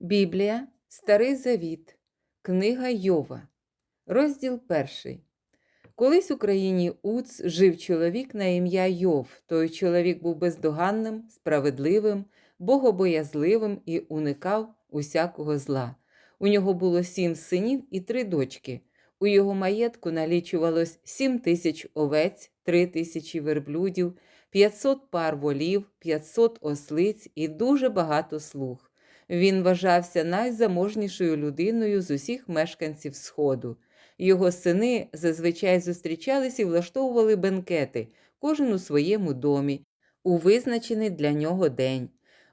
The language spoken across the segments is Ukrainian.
Біблія, Старий Завіт, Книга Йова, розділ перший. Колись у країні Уц жив чоловік на ім'я Йов. Той чоловік був бездоганним, справедливим, богобоязливим і уникав усякого зла. У нього було сім синів і три дочки. У його маєтку налічувалось сім тисяч овець, три тисячі верблюдів, 500 пар волів, 500 ослиць і дуже багато слуг. Він вважався найзаможнішою людиною з усіх мешканців Сходу. Його сини зазвичай зустрічались і влаштовували бенкети, кожен у своєму домі, у визначений для нього день.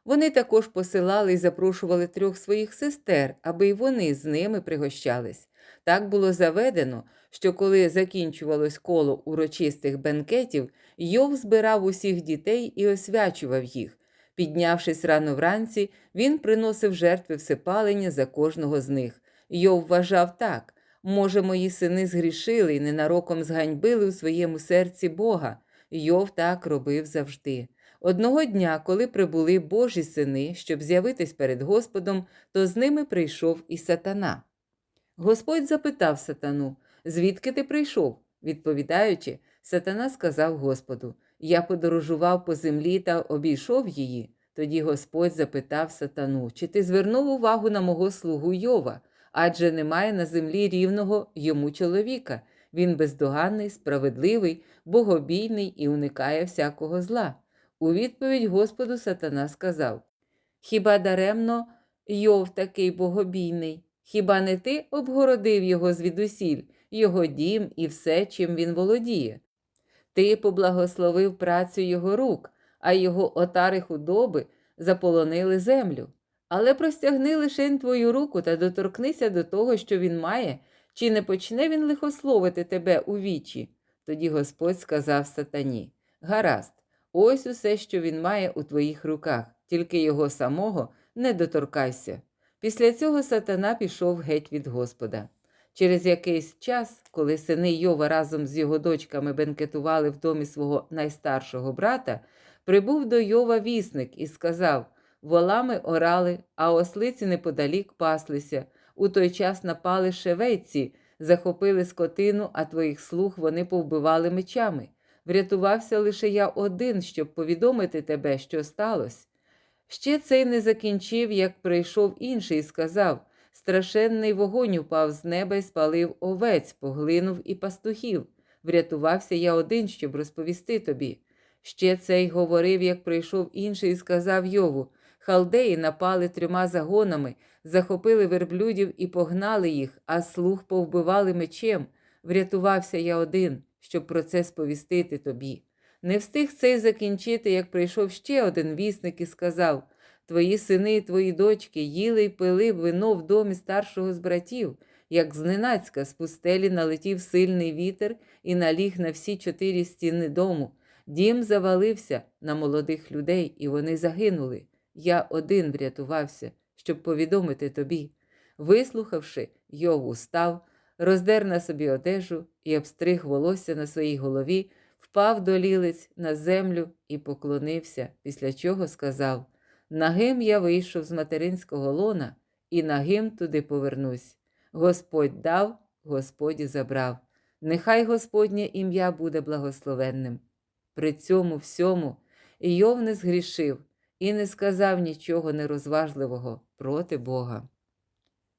Вони також посилали і запрошували трьох своїх сестер, аби й вони з ними пригощались. Так було заведено, що коли закінчувалось коло урочистих бенкетів, Йов збирав усіх дітей і освячував їх. Піднявшись рано вранці, він приносив жертви всепалення за кожного з них. Йов вважав так. Може, мої сини згрішили і ненароком зганьбили у своєму серці Бога. Йов так робив завжди. Одного дня, коли прибули Божі сини, щоб з'явитись перед Господом, то з ними прийшов і сатана. Господь запитав сатану, звідки ти прийшов? Відповідаючи, сатана сказав Господу: Я подорожував по землі та обійшов її. Тоді Господь запитав сатану, чи ти звернув увагу на мого слугу Йова, адже немає на землі рівного йому чоловіка. Він бездоганний, справедливий, богобійний і уникає всякого зла. У відповідь Господу сатана сказав: Хіба даремно Йов такий богобійний? Хіба не ти обгородив його звідусіль, його дім і все, чим він володіє? Ти поблагословив працю його рук, а його отари худоби заполонили землю. Але простягни лишень твою руку та доторкнися до того, що він має, чи не почне він лихословити тебе у вічі? Тоді Господь сказав сатані: Гаразд, ось усе, що він має у твоїх руках, тільки його самого не доторкайся. Після цього сатана пішов геть від Господа. Через якийсь час, коли сини Йова разом з його дочками бенкетували в домі свого найстаршого брата, прибув до Йова вісник і сказав: Волами орали, а ослиці неподалік паслися. У той час напали шевейці, захопили скотину, а твоїх слуг вони повбивали мечами. Врятувався лише я один, щоб повідомити тебе, що сталося. Ще цей не закінчив, як прийшов інший і сказав страшенний вогонь упав з неба і спалив овець, поглинув і пастухів. Врятувався я один, щоб розповісти тобі. Ще цей говорив, як прийшов інший і сказав Йову Халдеї напали трьома загонами, захопили верблюдів і погнали їх, а слуг повбивали мечем. Врятувався я один, щоб про це сповістити тобі. Не встиг цей закінчити, як прийшов ще один вісник і сказав Твої сини і твої дочки їли й пили вино в домі старшого з братів, як зненацька з пустелі налетів сильний вітер і наліг на всі чотири стіни дому. Дім завалився на молодих людей, і вони загинули. Я один врятувався, щоб повідомити тобі. Вислухавши, Йов устав, роздер на собі одежу і обстриг волосся на своїй голові, впав до лілиць на землю і поклонився, після чого сказав Нагим я вийшов з материнського лона, і нагим туди повернусь. Господь дав, Господь забрав. Нехай Господнє ім'я буде благословенним. При цьому всьому Йов не згрішив і не сказав нічого нерозважливого проти Бога.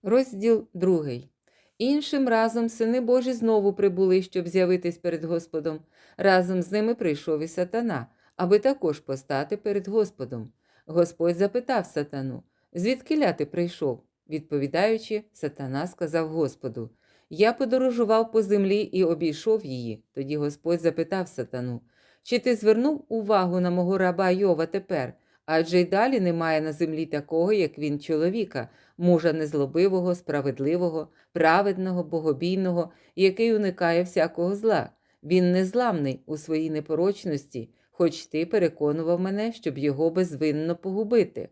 Розділ другий. Іншим разом сини Божі знову прибули, щоб з'явитись перед Господом. Разом з ними прийшов і сатана, аби також постати перед Господом. Господь запитав сатану, звідки ти прийшов? Відповідаючи, сатана сказав Господу: Я подорожував по землі і обійшов її. Тоді Господь запитав сатану, чи ти звернув увагу на мого раба Йова тепер? Адже й далі немає на землі такого, як він чоловіка, мужа незлобивого, справедливого, праведного, богобійного, який уникає всякого зла. Він незламний у своїй непорочності, хоч ти переконував мене, щоб його безвинно погубити.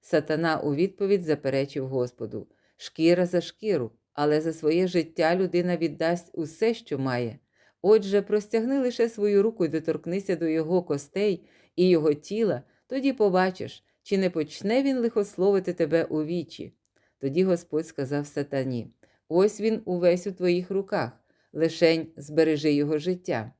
Сатана у відповідь заперечив Господу шкіра за шкіру, але за своє життя людина віддасть усе, що має. Отже, простягни лише свою руку і доторкнися до його костей і його тіла, тоді побачиш, чи не почне він лихословити тебе у вічі? Тоді Господь сказав сатані: Ось він увесь у твоїх руках, лишень збережи його життя.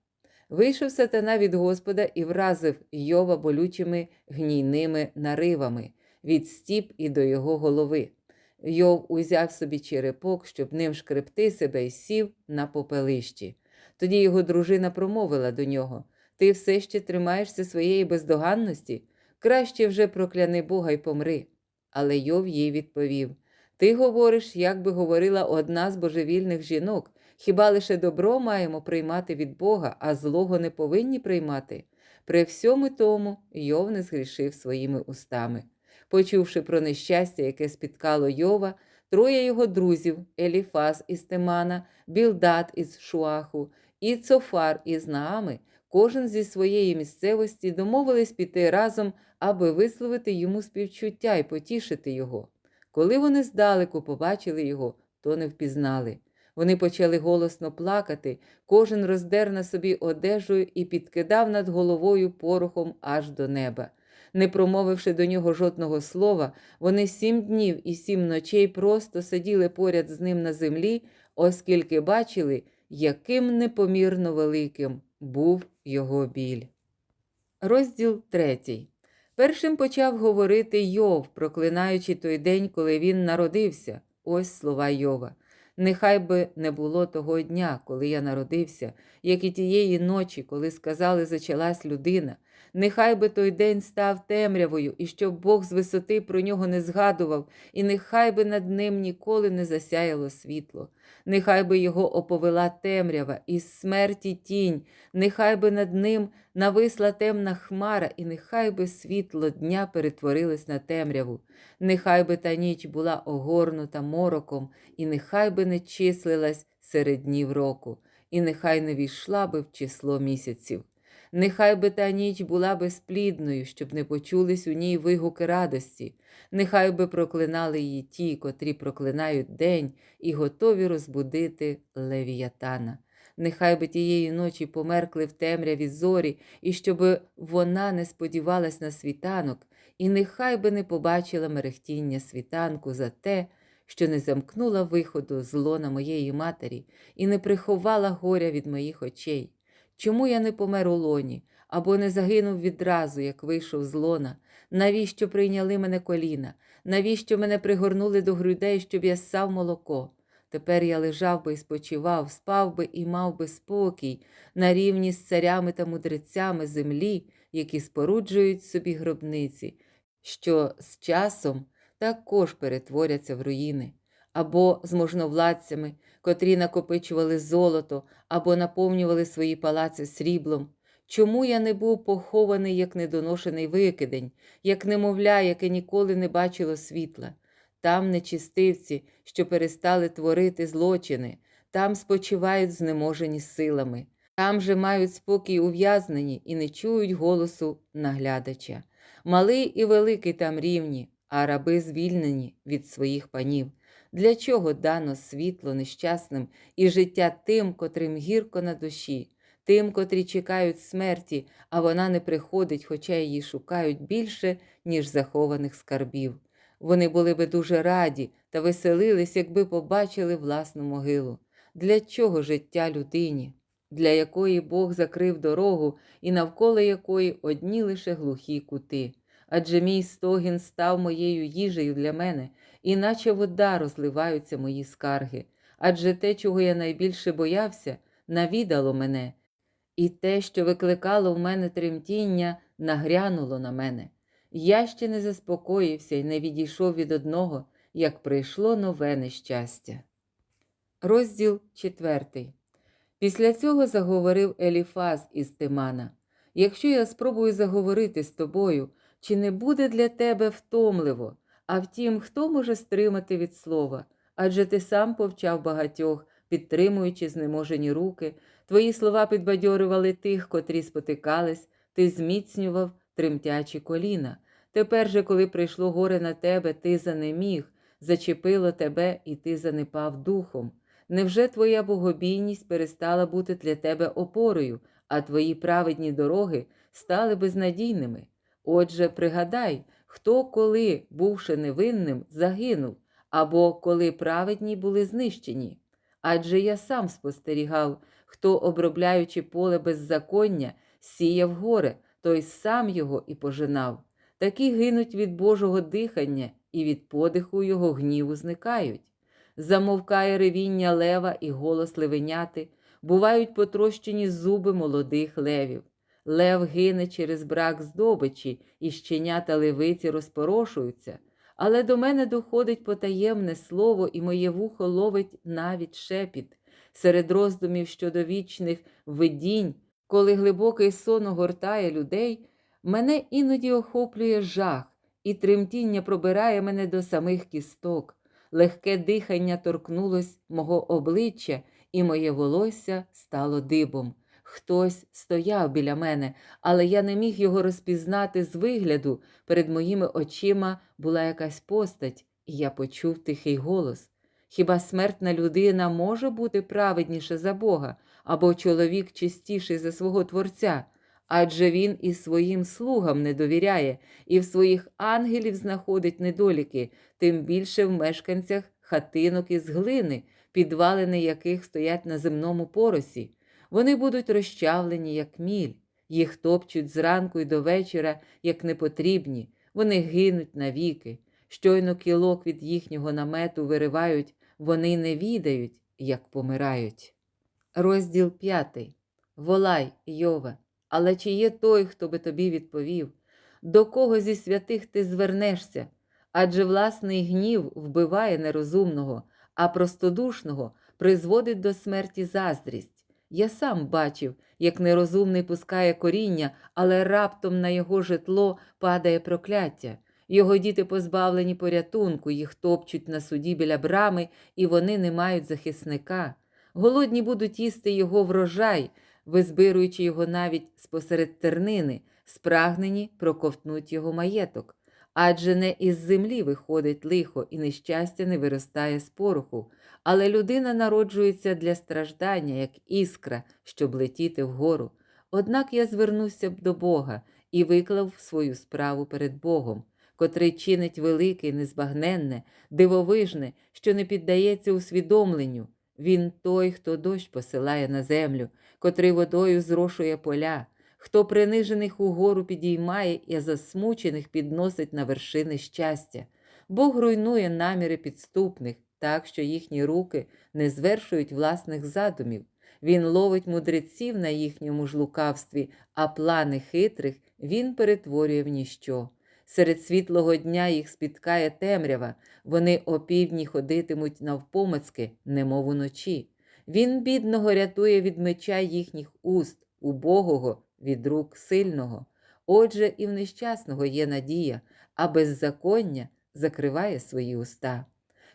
Вийшов сатана від Господа і вразив Йова болючими гнійними наривами від стіп і до його голови. Йов узяв собі черепок, щоб ним шкребти себе і сів на попелищі. Тоді його дружина промовила до нього: Ти все ще тримаєшся своєї бездоганності? Краще вже прокляни Бога й помри. Але Йов їй відповів: Ти говориш, як би говорила одна з божевільних жінок. Хіба лише добро маємо приймати від Бога, а злого не повинні приймати? При всьому тому Йов не згрішив своїми устами. Почувши про нещастя, яке спіткало Йова, троє його друзів Еліфаз із Темана, Білдат із Шуаху і Цофар із Наами, кожен зі своєї місцевості домовились піти разом, аби висловити йому співчуття і потішити його. Коли вони здалеку побачили його, то не впізнали. Вони почали голосно плакати, кожен роздер на собі одежу і підкидав над головою порохом аж до неба. Не промовивши до нього жодного слова, вони сім днів і сім ночей просто сиділи поряд з ним на землі, оскільки бачили, яким непомірно великим був його біль. Розділ третій. Першим почав говорити Йов, проклинаючи той день, коли він народився. Ось слова Йова. Нехай би не було того дня, коли я народився, як і тієї ночі, коли сказали, зачалась людина. Нехай би той день став темрявою, і щоб Бог з висоти про нього не згадував, і нехай би над ним ніколи не засяяло світло. Нехай би його оповела темрява, і смерті тінь, нехай би над ним нависла темна хмара, і нехай би світло дня перетворилось на темряву, нехай би та ніч була огорнута мороком, і нехай би не числилась серед днів року, і нехай не війшла би в число місяців. Нехай би та ніч була безплідною, щоб не почулись у ній вигуки радості, нехай би проклинали її ті, котрі проклинають день і готові розбудити левіятана. Нехай би тієї ночі померкли в темряві зорі, і щоб вона не сподівалась на світанок, і нехай би не побачила мерехтіння світанку за те, що не замкнула виходу зло на моєї матері і не приховала горя від моїх очей. Чому я не помер у лоні або не загинув відразу, як вийшов з лона? Навіщо прийняли мене коліна? Навіщо мене пригорнули до грудей, щоб я ссав молоко? Тепер я лежав би і спочивав, спав би і мав би спокій на рівні з царями та мудрецями землі, які споруджують собі гробниці, що з часом також перетворяться в руїни, або з можновладцями, котрі накопичували золото або наповнювали свої палаци сріблом. Чому я не був похований як недоношений викидень, як немовля, яке ніколи не бачило світла? Там нечистивці, що перестали творити злочини, там спочивають знеможені силами, там же мають спокій ув'язнені і не чують голосу наглядача. Малий і великий там рівні, а раби звільнені від своїх панів. Для чого дано світло нещасним і життя тим, котрим гірко на душі, тим, котрі чекають смерті, а вона не приходить, хоча її шукають більше, ніж захованих скарбів. Вони були би дуже раді та веселились, якби побачили власну могилу. Для чого життя людині, для якої Бог закрив дорогу і навколо якої одні лише глухі кути. Адже мій стогін став моєю їжею для мене, іначе вода розливаються мої скарги. Адже те, чого я найбільше боявся, навідало мене, і те, що викликало в мене тремтіння, нагрянуло на мене. Я ще не заспокоївся і не відійшов від одного, як прийшло нове нещастя. Розділ четвертий. Після цього заговорив Еліфаз із Тимана. Якщо я спробую заговорити з тобою, чи не буде для тебе втомливо? А втім, хто може стримати від слова? Адже ти сам повчав багатьох, підтримуючи знеможені руки, твої слова підбадьорювали тих, котрі спотикались, ти зміцнював тремтячі коліна. Тепер же, коли прийшло горе на тебе, ти занеміг, зачепило тебе, і ти занепав духом. Невже твоя богобійність перестала бути для тебе опорою, а твої праведні дороги стали безнадійними? Отже, пригадай, хто коли, бувши невинним, загинув, або коли праведні були знищені. Адже я сам спостерігав, хто, обробляючи поле беззаконня, сіяв горе, той сам його і пожинав. Такі гинуть від Божого дихання і від подиху його гніву зникають. Замовкає ревіння лева і голос левеняти, бувають потрощені зуби молодих левів. Лев гине через брак здобичі, і щенята левиці розпорошуються. Але до мене доходить потаємне слово, і моє вухо ловить навіть шепіт. Серед роздумів щодо вічних видінь, коли глибокий сон огортає людей, мене іноді охоплює жах, і тремтіння пробирає мене до самих кісток. Легке дихання торкнулось мого обличчя, і моє волосся стало дибом. Хтось стояв біля мене, але я не міг його розпізнати з вигляду. Перед моїми очима була якась постать, і я почув тихий голос. Хіба смертна людина може бути праведніша за Бога, або чоловік чистіший за свого Творця? Адже він і своїм слугам не довіряє, і в своїх ангелів знаходить недоліки, тим більше в мешканцях хатинок із глини, підвалини яких стоять на земному поросі. Вони будуть розчавлені, як міль, їх топчуть зранку й до вечора, як непотрібні, вони гинуть навіки. Щойно кілок від їхнього намету виривають, вони не відають, як помирають. Розділ п'ятий. Волай, Йове, але чи є той, хто би тобі відповів? До кого зі святих ти звернешся? Адже власний гнів вбиває нерозумного, а простодушного призводить до смерті заздрість. Я сам бачив, як нерозумний пускає коріння, але раптом на його житло падає прокляття. Його діти позбавлені порятунку, їх топчуть на суді біля брами, і вони не мають захисника. Голодні будуть їсти його врожай, визбируючи його навіть спосеред тернини, спрагнені проковтнуть його маєток. Адже не із землі виходить лихо, і нещастя не виростає з пороху, але людина народжується для страждання, як іскра, щоб летіти вгору. Однак я звернуся б до Бога і виклав свою справу перед Богом, котрий чинить велике, незбагненне, дивовижне, що не піддається усвідомленню. Він той, хто дощ посилає на землю, котрий водою зрошує поля, хто принижених угору підіймає і засмучених підносить на вершини щастя. Бог руйнує наміри підступних, так що їхні руки не звершують власних задумів. Він ловить мудреців на їхньому ж лукавстві, а плани хитрих він перетворює в ніщо. Серед світлого дня їх спіткає темрява, вони опівдні ходитимуть навпомацки, немов уночі. Він бідного рятує від меча їхніх уст, убогого від рук сильного. Отже, і в нещасного є надія, а беззаконня закриває свої уста.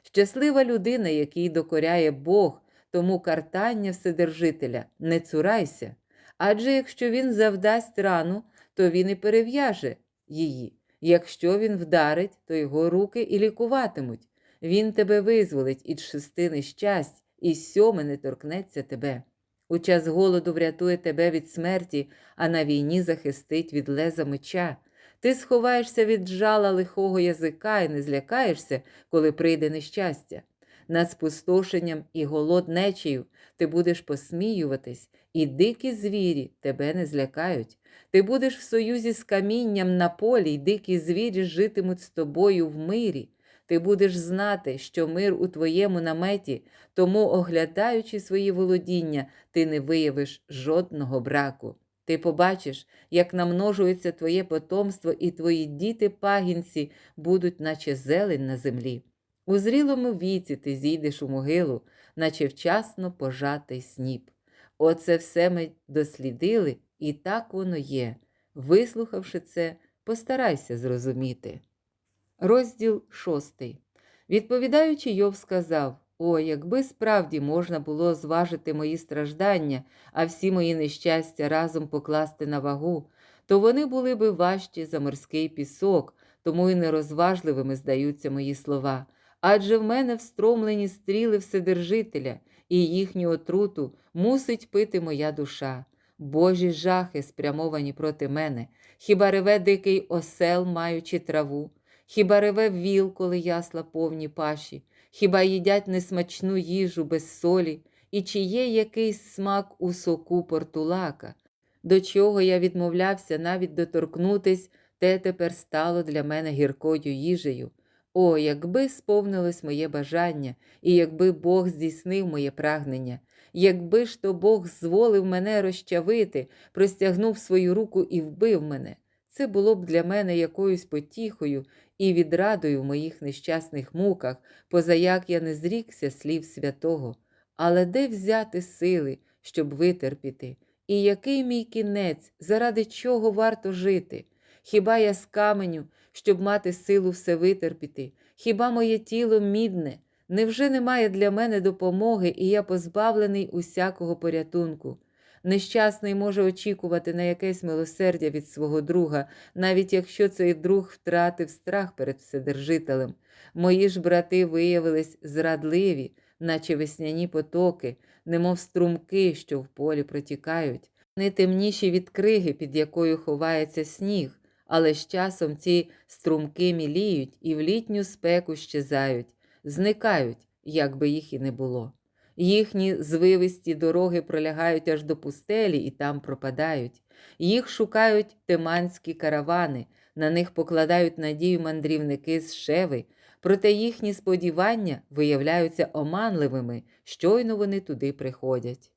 Щаслива людина, який докоряє Бог, тому картання Вседержителя не цурайся. Адже якщо він завдасть рану, то він і перев'яже її. Якщо він вдарить, то його руки і лікуватимуть. Він тебе визволить із шести нещасть, і сьоме не торкнеться тебе. У час голоду врятує тебе від смерті, а на війні захистить від леза меча. Ти сховаєшся від жала лихого язика і не злякаєшся, коли прийде нещастя. Над спустошенням і голоднечею ти будеш посміюватись, і дикі звірі тебе не злякають. Ти будеш в союзі з камінням на полі, й дикі звірі житимуть з тобою в мирі. Ти будеш знати, що мир у твоєму наметі, тому, оглядаючи свої володіння, ти не виявиш жодного браку. Ти побачиш, як намножується твоє потомство, і твої діти пагінці будуть, наче зелень на землі. У зрілому віці ти зійдеш у могилу, наче вчасно пожатий сніп. Оце все ми дослідили, і так воно є. Вислухавши це, постарайся зрозуміти. Розділ шостий. Відповідаючи, Йов сказав: О, якби справді можна було зважити мої страждання, а всі мої нещастя разом покласти на вагу, то вони були би важчі за морський пісок, тому і нерозважливими здаються мої слова. Адже в мене встромлені стріли Вседержителя, і їхню отруту мусить пити моя душа. Божі жахи спрямовані проти мене, хіба реве дикий осел, маючи траву, хіба реве віл, коли ясла повні паші, хіба їдять несмачну їжу без солі, і чи є якийсь смак у соку портулака, до чого я відмовлявся навіть доторкнутись, те тепер стало для мене гіркою їжею. О, якби сповнилось моє бажання, і якби Бог здійснив моє прагнення, якби ж то Бог зволив мене розчавити, простягнув свою руку і вбив мене, це було б для мене якоюсь потіхою і відрадою в моїх нещасних муках, позаяк я не зрікся слів святого. Але де взяти сили, щоб витерпіти? І який мій кінець, заради чого варто жити? Хіба я з каменю, щоб мати силу все витерпіти? Хіба моє тіло мідне? Невже немає для мене допомоги, і я позбавлений усякого порятунку? Нещасний може очікувати на якесь милосердя від свого друга, навіть якщо цей друг втратив страх перед Вседержителем. Мої ж брати виявились зрадливі, наче весняні потоки, немов струмки, що в полі протікають, не темніші від криги, під якою ховається сніг, але з часом ці струмки міліють і в літню спеку щезають, зникають, як би їх і не було. Їхні звивисті дороги пролягають аж до пустелі і там пропадають. Їх шукають теманські каравани, на них покладають надію мандрівники з шеви, проте їхні сподівання виявляються оманливими, щойно вони туди приходять.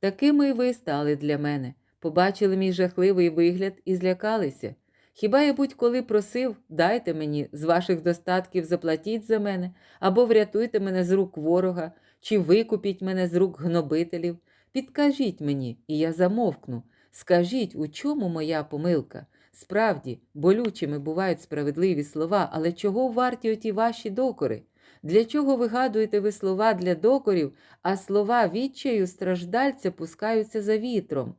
Такими й ви стали для мене, побачили мій жахливий вигляд і злякалися. Хіба я будь-коли просив, дайте мені з ваших достатків заплатіть за мене, або врятуйте мене з рук ворога, чи викупіть мене з рук гнобителів. Підкажіть мені, і я замовкну. Скажіть, у чому моя помилка? Справді, болючими бувають справедливі слова, але чого варті оті ваші докори? Для чого вигадуєте ви слова для докорів, а слова відчаю страждальця пускаються за вітром?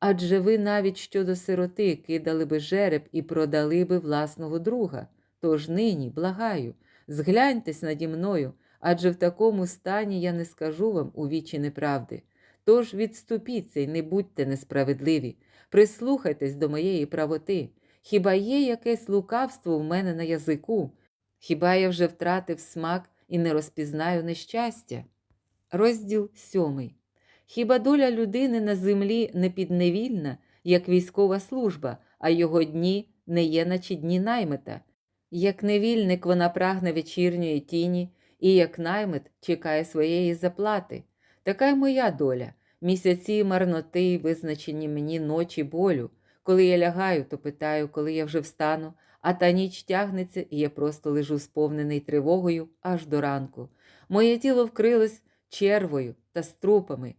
Адже ви навіть щодо сироти кидали би жереб і продали би власного друга. Тож нині, благаю, згляньтесь наді мною, адже в такому стані я не скажу вам у вічі неправди. Тож відступіться й не будьте несправедливі, прислухайтесь до моєї правоти. Хіба є якесь лукавство в мене на язику? Хіба я вже втратив смак і не розпізнаю нещастя? Розділ сьомий. Хіба доля людини на землі не підневільна, як військова служба, а його дні не є, наче дні наймита? Як невільник вона прагне вечірньої тіні, і як наймит чекає своєї заплати. Така й моя доля, місяці марноти й визначені мені ночі болю. Коли я лягаю, то питаю, коли я вже встану, а та ніч тягнеться, і я просто лежу сповнений тривогою аж до ранку. Моє тіло вкрилось червою та струпами,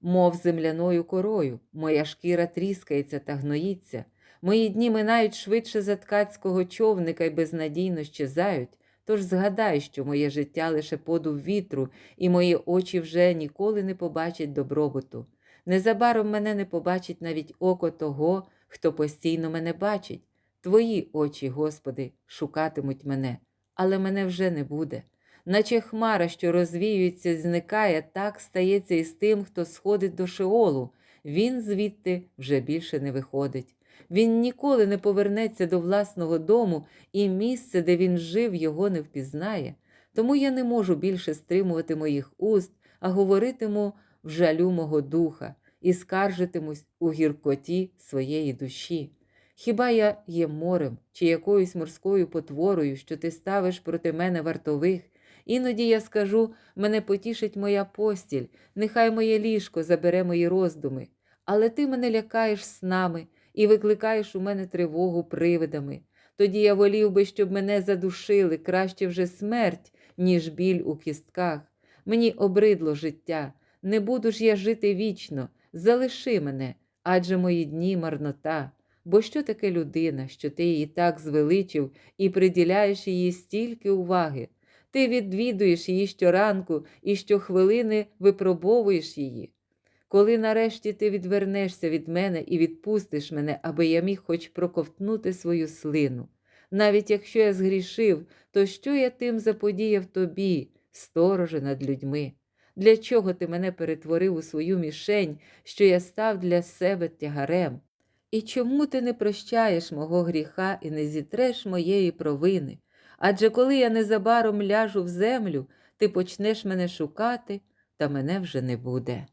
мов земляною корою, моя шкіра тріскається та гноїться. Мої дні минають швидше за ткацького човника й безнадійно щезають. Тож згадай, що моє життя лише подув вітру, і мої очі вже ніколи не побачать добробуту. Незабаром мене не побачить навіть око того, хто постійно мене бачить. Твої очі, Господи, шукатимуть мене, але мене вже не буде. Наче хмара, що розвіюється, зникає, так стається і з тим, хто сходить до Шеолу. Він звідти вже більше не виходить. Він ніколи не повернеться до власного дому, і місце, де він жив, його не впізнає. Тому я не можу більше стримувати моїх уст, а говоритиму в жалю мого духа і скаржитимусь у гіркоті своєї душі. Хіба я є морем чи якоюсь морською потворою, що ти ставиш проти мене вартових? Іноді я скажу, мене потішить моя постіль, нехай моє ліжко забере мої роздуми, але ти мене лякаєш снами і викликаєш у мене тривогу привидами. Тоді я волів би, щоб мене задушили краще вже смерть, ніж біль у кістках. Мені обридло життя, не буду ж я жити вічно, залиши мене, адже мої дні марнота. Бо що таке людина, що ти її так звеличив і приділяєш їй стільки уваги? Ти відвідуєш її щоранку і щохвилини випробовуєш її. Коли нарешті ти відвернешся від мене і відпустиш мене, аби я міг хоч проковтнути свою слину. Навіть якщо я згрішив, то що я тим заподіяв тобі, стороже над людьми? Для чого ти мене перетворив у свою мішень, що я став для себе тягарем? І чому ти не прощаєш мого гріха і не зітреш моєї провини? Адже коли я незабаром ляжу в землю, ти почнеш мене шукати, та мене вже не буде.